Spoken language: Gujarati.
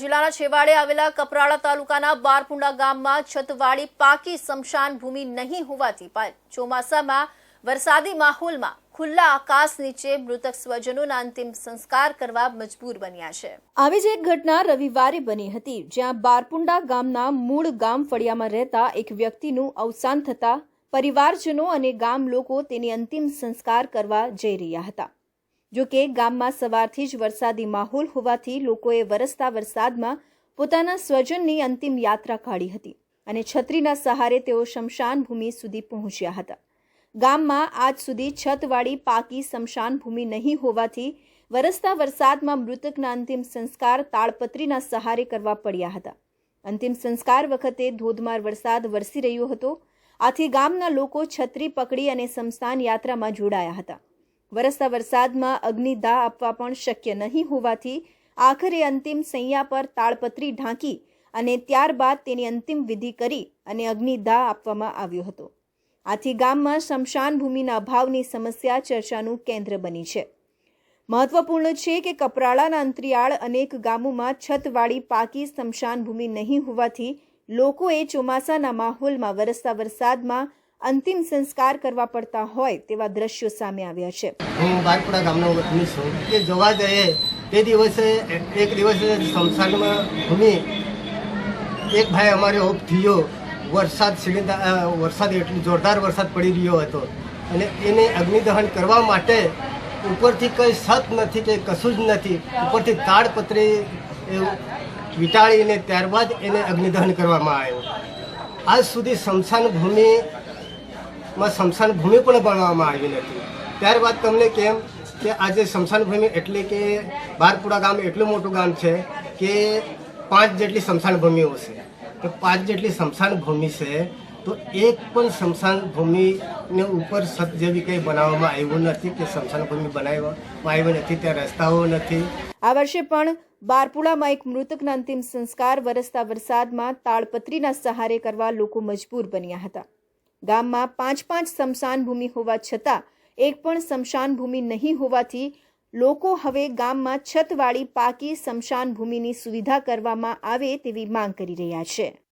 જિલ્લાના છેવાડે આવેલા કપરાળા તાલુકાના બારપુંડા ગામમાં છતવાળી પાકી શમશાન ભૂમિ નહીં હોવાથી ચોમાસામાં વરસાદી માહોલમાં ખુલ્લા આકાશ નીચે મૃતક સ્વજનોના અંતિમ સંસ્કાર કરવા મજબૂર બન્યા છે. આવી જ એક ઘટના રવિવારે બની હતી, જ્યાં બારપુંડા ગામના મૂળ ગામ ફળિયામાં રહેતા એક વ્યક્તિનું અવસાન થતા પરિવારજનો અને ગામ લોકો તેની અંતિમ સંસ્કાર કરવા જઈ રહ્યા હતા. જો કે ગામમાં સવારથી જ વરસાદી માહોલ હોવાથી લોકોએ વરસતા વરસાદમાં પોતાના સ્વજનની અંતિમ યાત્રા કાઢી હતી અને છત્રીના સહારે તેઓ શમશાન ભૂમિ સુધી પહોંચ્યા હતા. ગામમાં આજ સુધી છતવાળી પાકી શમશાન ભૂમિ નહીં હોવાથી વરસતા વરસાદમાં મૃતકના અંતિમ સંસ્કાર તાળપત્રીના સહારે કરવા પડ્યા હતા. અંતિમ સંસ્કાર વખતે ધોધમાર વરસાદ વરસી રહ્યો હતો. આથી ગામના લોકો છત્રી પકડી અને શમશાન યાત્રામાં જોડાયા હતા. વરસતા વરસાદમાં અગ્નિદાહ આપવા પણ શક્ય નહીં હોવાથી આખરે અંતિમ સૈયા પર તાળપત્રી ઢાંકી અને ત્યારબાદ તેની અંતિમ વિધિ કરી અને અગ્નિદાહ આપવામાં આવ્યો હતો. આથી ગામમાં શમશાન ભૂમિના અભાવની સમસ્યા ચર્ચાનું કેન્દ્ર બની છે. મહત્વપૂર્ણ છે કે કપરાળાના અંતરિયાળ અનેક ગામોમાં છતવાળી પાકી શમશાન ભૂમિ નહીં હોવાથી લોકોએ ચોમાસાના માહોલમાં વરસતા વરસાદમાં અંતિમ સંસ્કાર કરવા પડતા હોય તેવા દ્રશ્યો સામે આવ્યા છે. હું બારપુરા ગામનો વતની છું. કે જોવા જઈએ, તે દિવસે એક દિવસે સંસારમાં ભૂમિ, એક ભાઈ અમારે ઓફ થયો. વરસાદ સીડીતા વરસાદ એટલો જોરદાર વરસાદ પડી રહ્યો હતો. અને એને અગ્નિદહન કરવા માટે ઉપરથી કંઈ સત નથી કે કશું જ નથી. ઉપરથી તાડપત્રી વીંટાળીને ત્યારબાદ એને અગ્નિદહન કરવામાં આવ્યું. આજ સુધી સ્મશાન ભૂમિ માં સ્મશાન ભૂમિ પણ બનાવવામાં આવી નથી ત્યારબાદ તમને કેમ કે આજે સ્મશાન ભૂમિ એટલે કે બારપુરા ગામ એટલું મોટું ગામ છે કે પાંચ જેટલી સ્મશાન ભૂમિઓ છે. તો પાંચ જેટલી સ્મશાન ભૂમિ છે, તો એક પણ સ્મશાન ભૂમિને ઉપર સત જેવી કંઈ બનાવવામાં આવ્યું નથી કે સ્મશાન ભૂમિ બનાવવામાં આવી નથી, ત્યાં રસ્તાઓ નથી. આ વર્ષે પણ બારપુળામાં એક મૃતકના અંતિમ સંસ્કાર વરસતા વરસાદમાં તાળપત્રીના સહારે કરવા લોકો મજબૂર બન્યા હતા. ગામમાં પાંચ પાંચ સ્મશાન ભૂમિ હોવા છતાં એક પણ સ્મશાન ભૂમિ નહીં હોવાથી લોકો હવે ગામમાં છતવાળી પાકી સ્મશાન ભૂમિની સુવિધા કરવામાં આવે તેવી માંગ કરી રહ્યા છે.